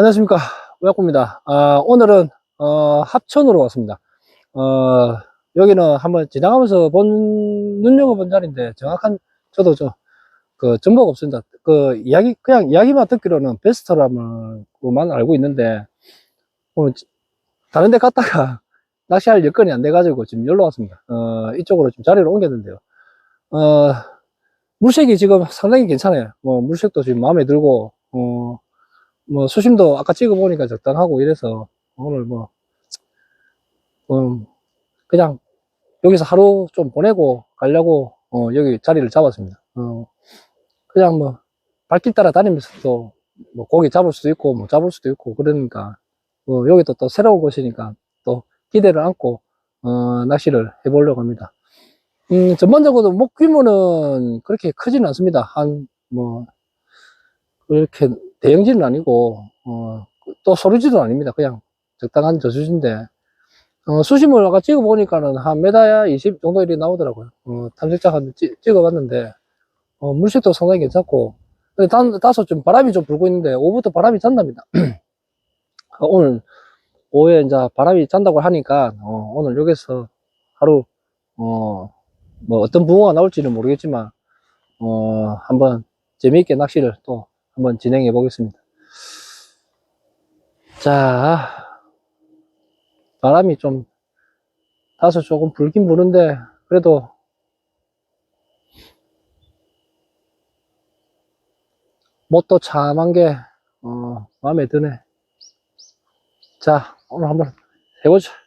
안녕하십니까. 우약구입니다. 아, 오늘은, 어, 합천으로 왔습니다. 어, 여기는 한번 지나가면서 본, 눈여겨본 자리인데, 정확한, 저도 저, 그, 정보가 없습니다. 그, 이야기, 그냥 이야기만 듣기로는 베스트라만 알고 있는데, 오늘 지- 다른 데 갔다가 낚시할 여건이 안 돼가지고 지금 여기로 왔습니다. 어, 이쪽으로 좀 자리를 옮겼는데요. 어, 물색이 지금 상당히 괜찮아요. 뭐, 물색도 지금 마음에 들고, 어, 뭐 수심도 아까 찍어보니까 적당하고 이래서 오늘 뭐, 음, 그냥 여기서 하루 좀 보내고 가려고 어, 여기 자리를 잡았습니다. 어, 그냥 뭐 발길 따라 다니면서도 뭐 고기 잡을 수도 있고 뭐 잡을 수도 있고 그러니까 어, 여기도 또 새로운 곳이니까 또 기대를 안고 어, 낚시를 해보려고 합니다. 음, 전반적으로 목 규모는 그렇게 크지는 않습니다. 한 뭐 그렇게 대형지는 아니고 어, 또 소리지도 아닙니다. 그냥 적당한 저수지인데 어, 수심을 아까 찍어 보니까는 한 메다야 20 정도 일이 나오더라고요. 어, 탐색자 한 찍- 찍어봤는데 어, 물색도 상당히 괜찮고 근데 단, 다소 좀 바람이 좀 불고 있는데 오후부터 바람이 잔답니다. 어, 오늘 오후에 이제 바람이 잔다고 하니까 어, 오늘 여기서 하루 어, 뭐 어떤 붕어가 나올지는 모르겠지만 어, 한번 재미있게 낚시를 또 한번 진행해 보겠습니다. 자, 바람이 좀 다소 조금 불긴 부는데 그래도 못도 참한 게 어, 마음에 드네. 자, 오늘 한번 해보자.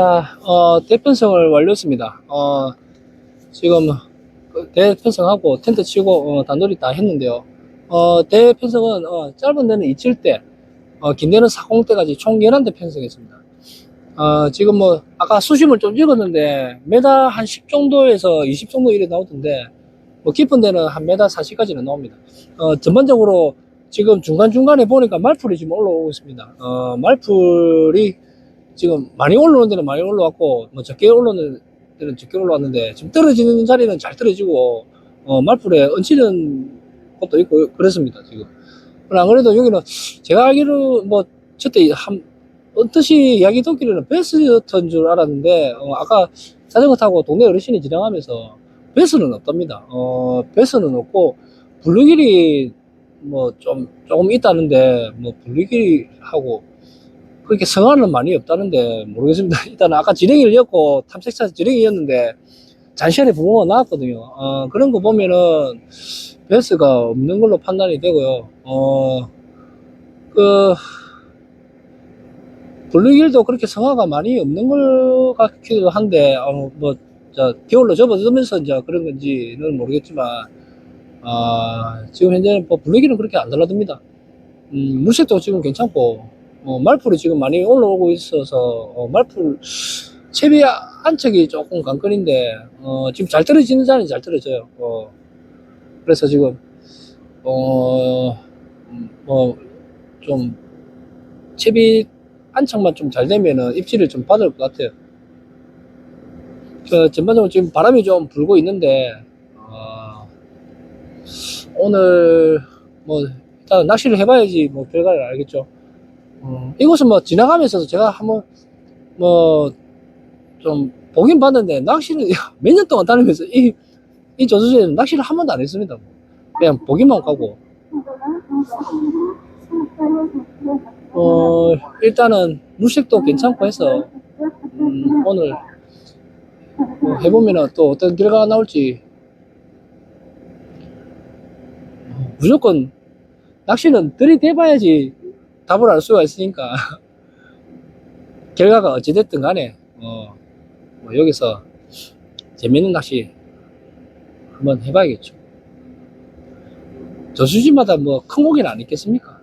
자, 어, 대편성을 완료했습니다. 어, 지금 그 대편성하고 텐트 치고 어, 단돌이 다 했는데요. 어, 대편성은 어, 짧은 데는 27대, 어, 긴 데는 40대까지 총 11대 편성했습니다. 어, 지금 뭐 아까 수심을 좀 읽었는데 메다 한 10 정도에서 20 정도 이래 나오던데 뭐 깊은 데는 한 메다 40까지는 나옵니다. 어, 전반적으로 지금 중간중간에 보니까 말풀이 지금 올라오고 있습니다. 어, 말풀이 지금 많이 올라오는 데는 많이 올라왔고 뭐 적게 올라오는 데는 적게 올라왔는데 지금 떨어지는 자리는 잘 떨어지고 어, 말풀에 얹히는 것도 있고 그렇습니다 지금. 안 그래도 여기는 제가 알기로 뭐 저때 한 어떠시 이야기 듣기로는 베스였던 줄 알았는데 어, 아까 자전거 타고 동네 어르신이 지나가면서 베스는 없답니다. 어, 베스는 없고 블루길이 뭐 좀 조금 있다는데 뭐 분리기하고 그렇게 성화는 많이 없다는데 모르겠습니다. 일단 아까 지렁이였고 탐색차 지렁이 였는데 잔시간에 붕어가 나왔거든요. 어, 그런 거 보면은 베스가 없는 걸로 판단이 되고요. 어, 그 블루길도 그렇게 성화가 많이 없는 것 같기도 한데 어, 뭐 저, 겨울로 접어들면서 이제 그런 건지는 모르겠지만 아, 지금 현재는 뭐 블루길은 그렇게 안 달라듭니다. 음, 물색도 지금 괜찮고 어, 말풀이 지금 많이 올라오고 있어서 어, 말풀 채비 안척이 조금 관건인데 어, 지금 잘 떨어지는 자는 잘 떨어져요. 어, 그래서 지금 어, 어뭐좀 채비 안착만 좀 잘 되면은 입질을 좀 받을 것 같아요. 그 전반적으로 지금 바람이 좀 불고 있는데 어, 오늘 뭐 일단 낚시를 해봐야지 뭐 결과를 알겠죠. 어, 이곳은 뭐 지나가면서도 제가 한번 뭐 좀 보긴 봤는데 낚시를 몇 년 동안 다니면서 이, 이 저수지에는 낚시를 한 번도 안 했습니다. 그냥 보기만 가고. 어 일단은 물색도 괜찮고 해서 음, 오늘 뭐 해보면은 또 어떤 결과가 나올지. 어, 무조건 낚시는 들이대봐야지 답을 알 수가 있으니까. 결과가 어찌됐든 간에 어, 뭐 여기서 재밌는 낚시 한번 해봐야겠죠. 저수지마다 뭐 큰 고기는 안 있겠습니까?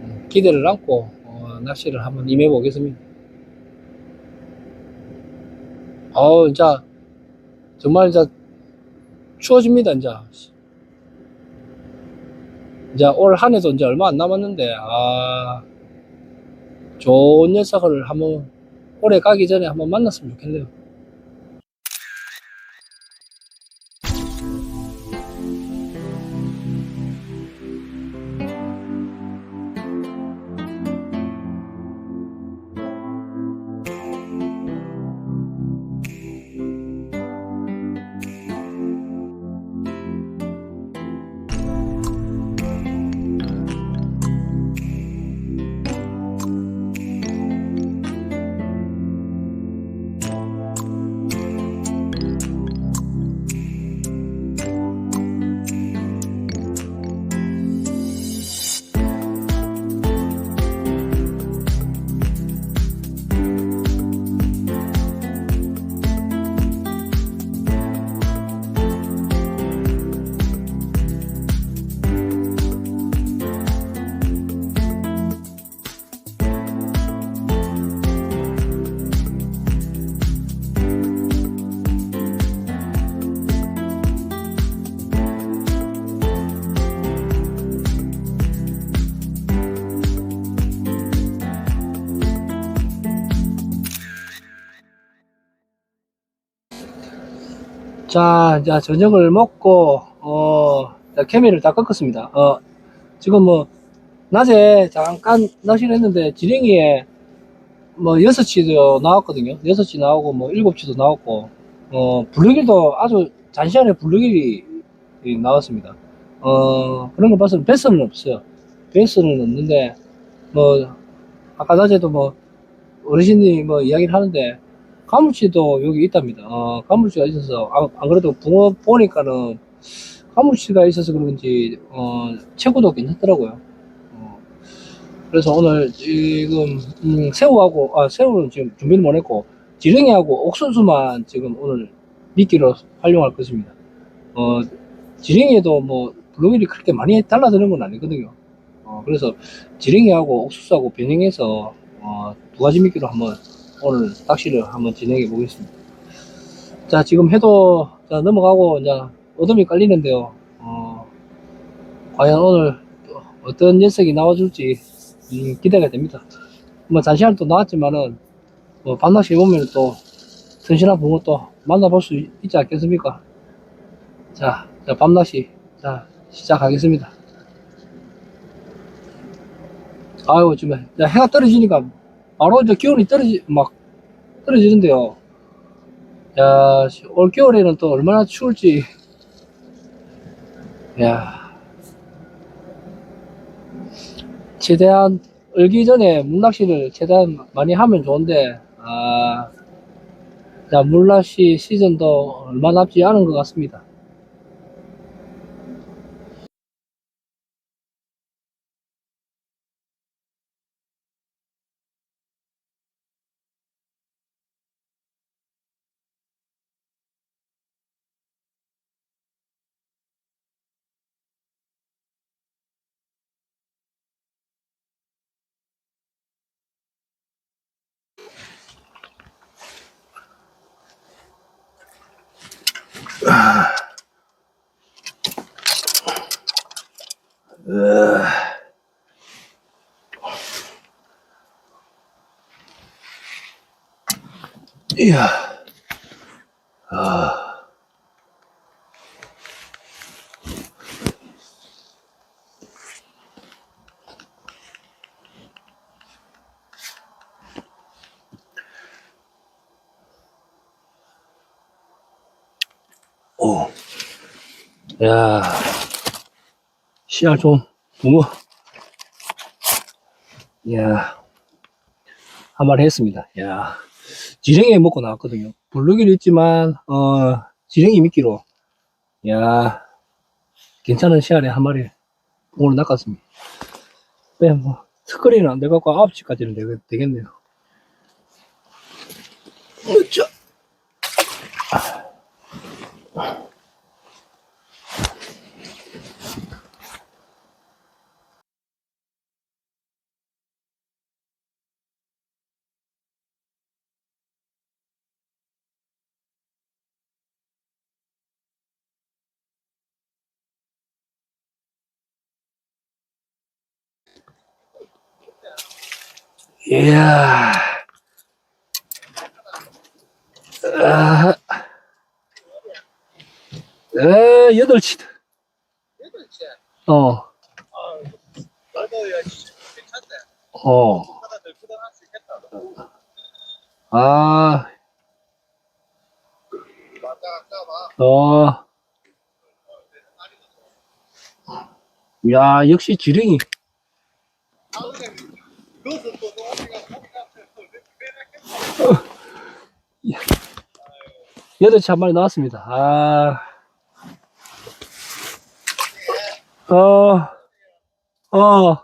음, 기대를 안고 어, 낚시를 한번 임해 보겠습니다. 어우 이제 정말 이제 추워집니다 이제 이제 올 한 해도 이제 얼마 안 남았는데 아 좋은 녀석을 한번 올해 가기 전에 한번 만났으면 좋겠네요. 자, 이제 저녁을 먹고, 어, 자, 케미를 다 꺾었습니다. 어, 지금 뭐, 낮에 잠깐 낚시를 했는데, 지렁이에 뭐, 6치도 나왔거든요. 6치 나오고, 뭐, 7치도 나왔고, 어, 블루길도 아주 잔시간에 블루길이 나왔습니다. 어, 그런 거 봐서는 베스는 없어요. 베스는 없는데, 뭐, 아까 낮에도 뭐, 어르신이 뭐 이야기를 하는데, 가물치도 여기 있답니다. 어, 가물치가 있어서, 안, 안 그래도 붕어 보니까는 가물치가 있어서 그런지, 어, 체구도 괜찮더라고요. 어, 그래서 오늘 지금, 음, 새우하고, 아, 새우는 지금 준비를 못 했고, 지렁이하고 옥수수만 지금 오늘 미끼로 활용할 것입니다. 어, 지렁이에도 뭐, 블루길이 그렇게 많이 달라드는 건 아니거든요. 어, 그래서 지렁이하고 옥수수하고 변형해서, 어, 두 가지 미끼로 한번 오늘 낚시를 한번 진행해 보겠습니다. 자, 지금 해도 자, 넘어가고 이제 어둠이 깔리는데요. 어, 과연 오늘 또 어떤 녀석이 나와줄지 음, 기대가 됩니다. 뭐 잔시간 또 나왔지만은 뭐 밤낚시 보면 또 튼실한 붕어 또 만나볼 수 있지 않겠습니까? 자, 자 밤낚시 자 시작하겠습니다. 아유, 지금 해가 떨어지니까 바로 이제 기온이 떨어지, 막, 떨어지는데요. 야, 올 겨울에는 또 얼마나 추울지. 야. 최대한, 얼기 전에 물낚시를 최대한 많이 하면 좋은데, 아, 자, 물낚시 시즌도 얼마 남지 않은 것 같습니다. 이야. 아. 오. 야. 씨알 좀, 붕어. 야. 한 마리 했습니다. 야. 지렁이 먹고 나왔거든요. 블루기는 있지만, 어, 지렁이 미끼로. 야. 괜찮은 씨알에 한 마리 오늘 낚았습니다. 네, 뭐, 스크린은 안 돼갖고 9시까지는 되겠, 되겠네요. 으쌰. 이야. 아, 에, 여덟 치다. 어, 넓어야 괜찮네. 어. 있겠다. 아. 어. 야, 역시 지렁이. 8시 한 마리 나왔습니다. 아, 어, 어,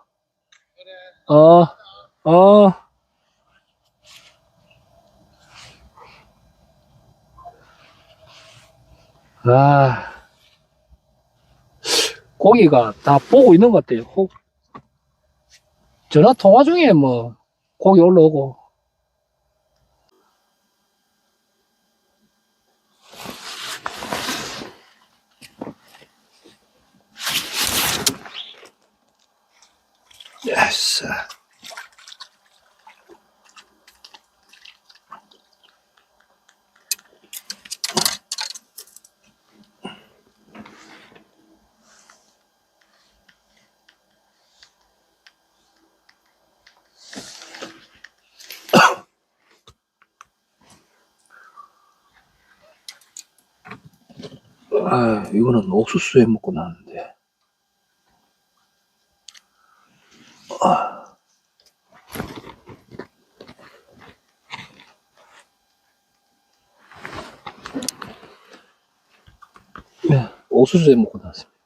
어, 어. 아, 고기가 다 보고 있는 것 같아요. 전화 통화 중에 뭐, 고기 올라오고, 예스. 아, 이거는 옥수수에 먹고 나는데. 네, 옥수수에 먹고 나왔습니다.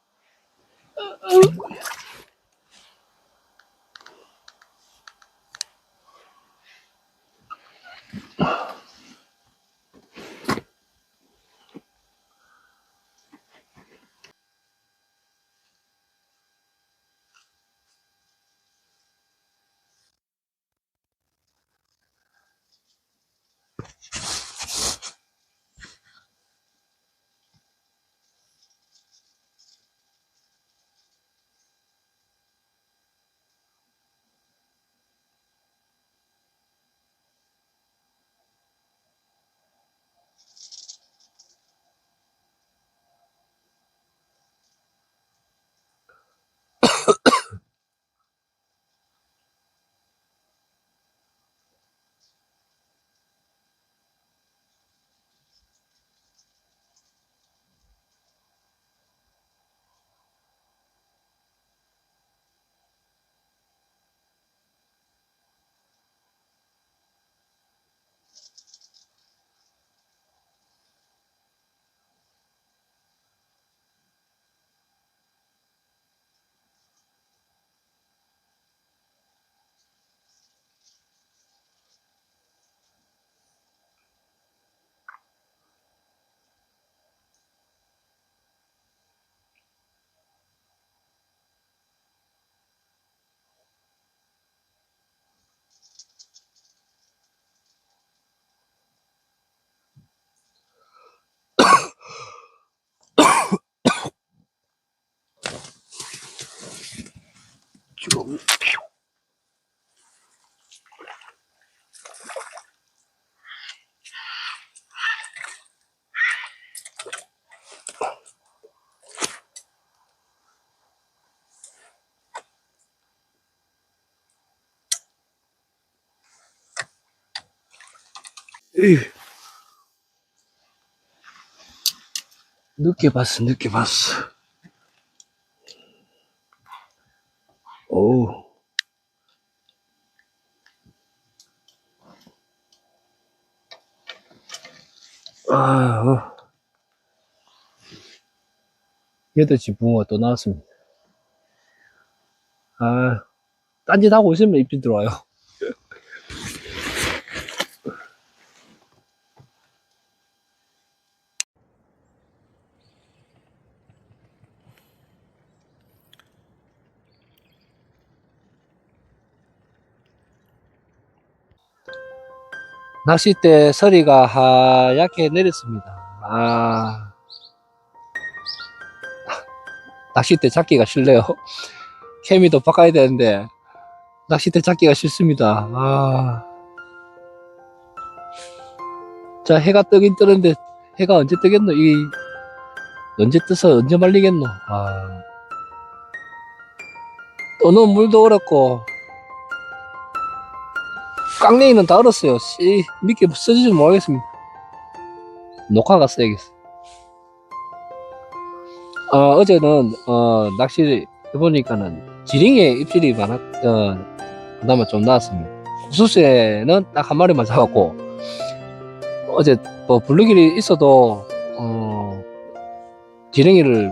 또 늦게 봤어, 늦게 봤어. 어우. 아, 어. 여덟 시 붕어가 또 나왔습니다. 아, 딴짓 하고 있으면 입질 들어와요. 낚싯대 서리가 하얗게 내렸습니다. 아. 낚싯대 잡기가 싫네요. 케미도 바꿔야 되는데, 낚싯대 잡기가 싫습니다. 아. 자, 해가 뜨긴 뜨는데, 해가 언제 뜨겠노? 이, 언제 뜨서 언제 말리겠노? 아. 떠는 물도 얼었고, 깡냉이는 다 얼었어요. 씨, 미끼 써지지 모르겠습니다. 녹화가 써야겠어. 어, 어제는, 어, 낚시를 해보니까는, 지링에 입질이 많았, 어, 그나마 좀 나았습니다. 수수에는 딱 한 마리만 잡았고, 어제 뭐 블루길이 있어도, 어, 지렁이를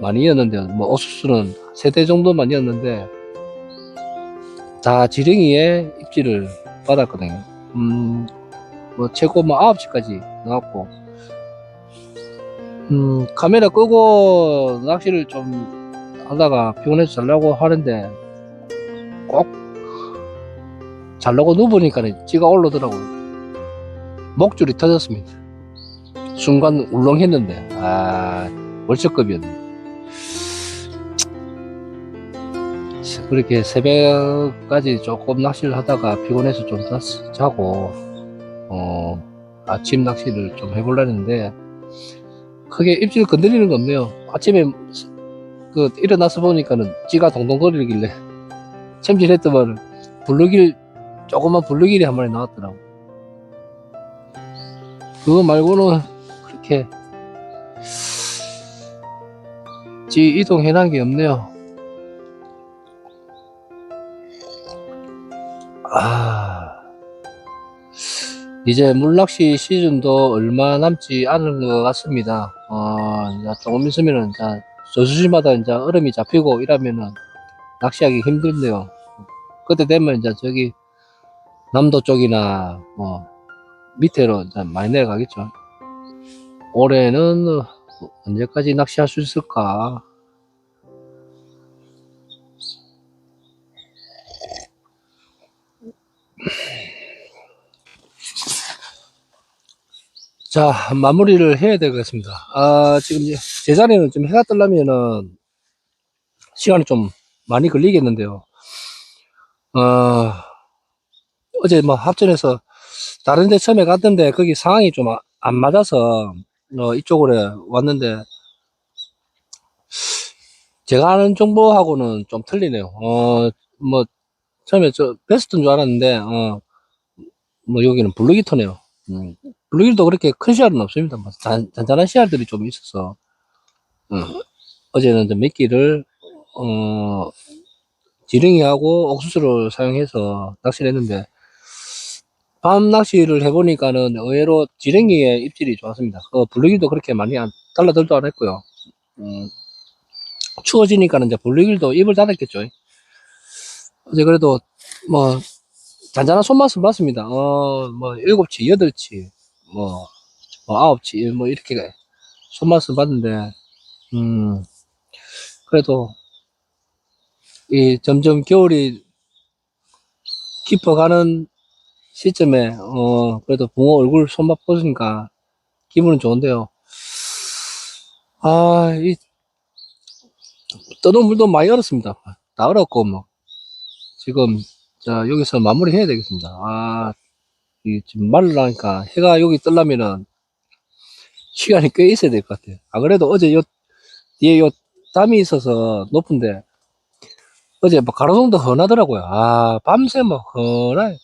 많이 이었는데, 뭐, 어수수는 세 대 정도만 이었는데, 다 지렁이에 입질을 받았거든요. 음, 뭐, 최고 뭐 9시까지 나왔고, 음, 카메라 끄고 낚시를 좀 하다가 피곤해서 자려고 하는데, 꼭 자려고 누우니까 지가 올라오더라고요. 목줄이 터졌습니다. 순간 울렁했는데, 아, 월척급이었네. 그렇게 새벽까지 조금 낚시를 하다가 피곤해서 좀 잤- 자고, 어, 아침 낚시를 좀 해보려는데, 크게 입질 건드리는 거 없네요. 아침에 그 일어나서 보니까는 찌가 동동거리길래 챔질했더만 블루길, 조그만 블루길이 한 마리 나왔더라고. 그거 말고는 그렇게 찌 이동해 놓은 게 없네요. 아, 이제 물낚시 시즌도 얼마 남지 않은 것 같습니다. 어, 조금 있으면은, 이제 저수지마다 이제 얼음이 잡히고 이러면은 낚시하기 힘든데요. 그때 되면 이제 저기 남도 쪽이나 뭐 밑으로 이제 많이 내려가겠죠. 올해는 언제까지 낚시할 수 있을까? 자, 마무리를 해야 되겠습니다. 아, 지금 제자리는 좀 해가 뜨려면은 시간이 좀 많이 걸리겠는데요. 어, 어제 뭐 합전에서 다른 데 처음에 갔던데 거기 상황이 좀 안 맞아서 어, 이쪽으로 왔는데 제가 아는 정보하고는 좀 틀리네요. 어, 뭐 처음에 저 베스트인 줄 알았는데 어, 뭐 여기는 블루기터네요. 음. 블루길도 그렇게 큰 씨알은 없습니다. 뭐 잔, 잔잔한 씨알들이 좀 있어서 음. 어제는 좀 미끼를 어, 지렁이하고 옥수수를 사용해서 낚시를 했는데 밤 낚시를 해보니까는 의외로 지렁이의 입질이 좋았습니다. 어, 블루길도 그렇게 많이 안, 달라들도 안 했고요. 음, 추워지니까는 이제 블루길도 입을 닫았겠죠. 어제 그래도 뭐 잔잔한 손맛은 봤습니다. 어, 뭐, 일곱 치, 여덟 치, 뭐, 뭐, 아홉 치, 뭐, 이렇게 손맛은 봤는데, 음, 그래도, 이 점점 겨울이 깊어가는 시점에, 어, 그래도 붕어 얼굴 손맛 보니까 기분은 좋은데요. 아, 이, 떠는 물도 많이 얼었습니다. 다 얼었고, 뭐, 지금, 자, 여기서 마무리 해야 되겠습니다. 아, 이 지금 말라니까 해가 여기 뜨려면은 시간이 꽤 있어야 될 것 같아요. 아, 그래도 어제 요, 뒤에 요 담이 있어서 높은데 어제 뭐 가로등도 헌하더라고요. 아, 밤새 뭐 헌해.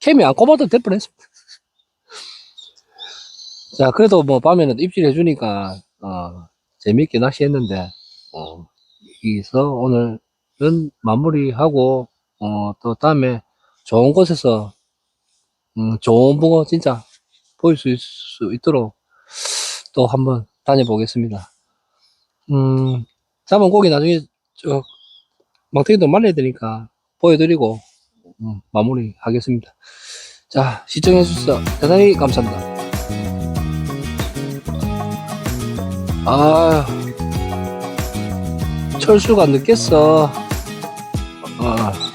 캠이 안 꼽아도 될 뻔했습니다. 자, 그래도 뭐 밤에는 입질해 주니까, 어, 재밌게 낚시했는데, 어, 여기서 오늘은 마무리하고, 어, 또 다음에 좋은 곳에서, 음, 좋은 붕어 진짜 보일 수, 있, 수 있도록 또 한번 다녀보겠습니다. 음, 잡은 고기 나중에, 저, 망태기도 말려야 되니까 보여드리고, 음, 마무리 하겠습니다. 자, 시청해주셔서 대단히 감사합니다. 아, 철수가 늦겠어. 아.